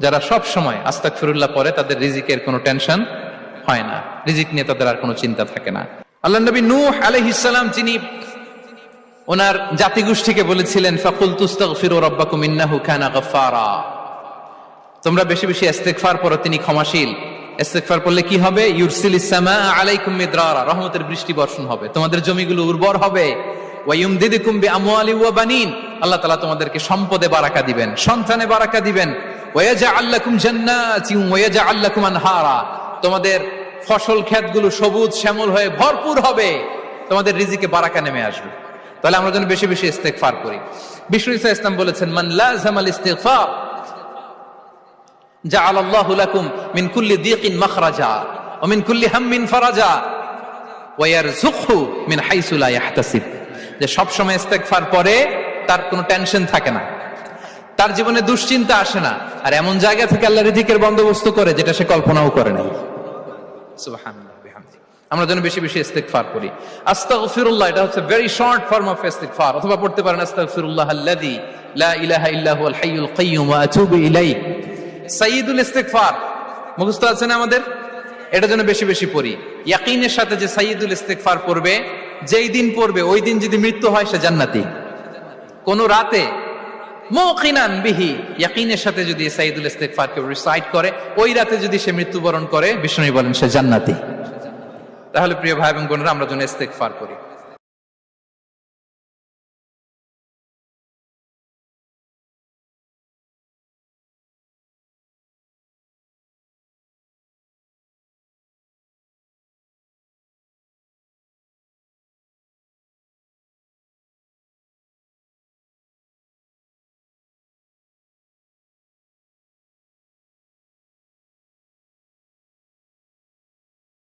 যারা সব সময় আস্তাক ফিরুল্লাহ পরে তাদের রিজিকের কোনো টেনশন হয় না। রিজিক নিয়ে তাদের আর কোনো চিন্তা থাকে না। আল্লাহ নবী নূহ আলাইহিসসালাম যিনি ওনার জাতিগোষ্ঠীকে বলেছিলেন ফাকুল তুস্তাগফিরু রাব্বাকুম ইন্নাহু কানা গাফফারা। তোমরা বেশি বেশি ইস্তেগফার পড়ো, তিনি ক্ষমাশীল। ইস্তেগফার করলে কি হবে? ইউরসিলিস সামা আলাইকুম মিদরারা। রহমতের বৃষ্টি বর্ষণ হবে। তোমাদের জমিগুলো উর্বর হবে। ওয়ায়ুমদিদুকুম বিআমওয়ালি ওয়া বানিন। আল্লাহ তাআলা তোমাদেরকে সম্পদে বারাকা দিবেন, সন্তানে বারাকা দিবেন। ওয়ায়াজআল লাকুম জান্নাতিন ওয়ায়াজআল লাকুম আনহারা। তোমাদের ফসল ক্ষেতগুলো সবুজ শ্যামল হয়ে ভরপুর হবে। তোমাদের রিজিকে বারাকা নেমে আসবে। তাহলে আমরা যেন বেশি বেশি ইস্তেগফার করি। বিষ্ণু ইসা ইসলাম বলেছেন, মান লাজামাল ইস্তিগফার জাআল আল্লাহু লাকুম মিন কুল্লি দিকিন মাখরাজা ওয়া মিন কুল্লি হাম্মিন ফারাজা ওয়া ইয়ারযুকহু মিন হাইসু লা ইয়াহতাসিব। যে সব সময় ইস্তেগফার পরে তার কোনো টেনশন থাকে না। তার জীবনে দুশ্চিন্তা আসে না। আর এমন জায়গা থেকে আল্লাহ রিজিকের বন্দোবস্ত করে যেটা সে কল্পনাও করে নাই। আমরা যেন বেশি বেশি ইস্তেগফার করি। আস্তাগফিরুল্লাহ, এটা হচ্ছে ভেরি শর্ট ফর্ম অফ ইস্তেগফার। অথবা পড়তে পারেন, আস্তাগফিরুল্লাহ আল্লাযী লা ইলাহা ইল্লা হুয়াল হাইয়ুল কাইয়্যুম ওয়া আতুবু ইলাইহি। সাইয়্যিদুল ইস্তেগফার। মুখস্থ আছে না আমাদের? এটা যেন বেশি বেশি পড়ি। ইয়াকিনের সাথে যে সাইয়্যিদুল ইস্তেগফার পড়বে যেই দিন পড়বে, ওই দিন যদি মৃত্যু হয়, সে জান্নাতি। কোন রাতে, মুকিনান বিহি, ইয়াকিনের সাথে যদি সাইদুল ইস্তেকফারকে রিসাইড করে, ওই রাতে যদি সে মৃত্যুবরণ করে বিষ্ণু বলেন সে জান্নাতি। তাহলে প্রিয় ভাই এবং বোনেরা, আমরা যেন ইস্তেকফার করি।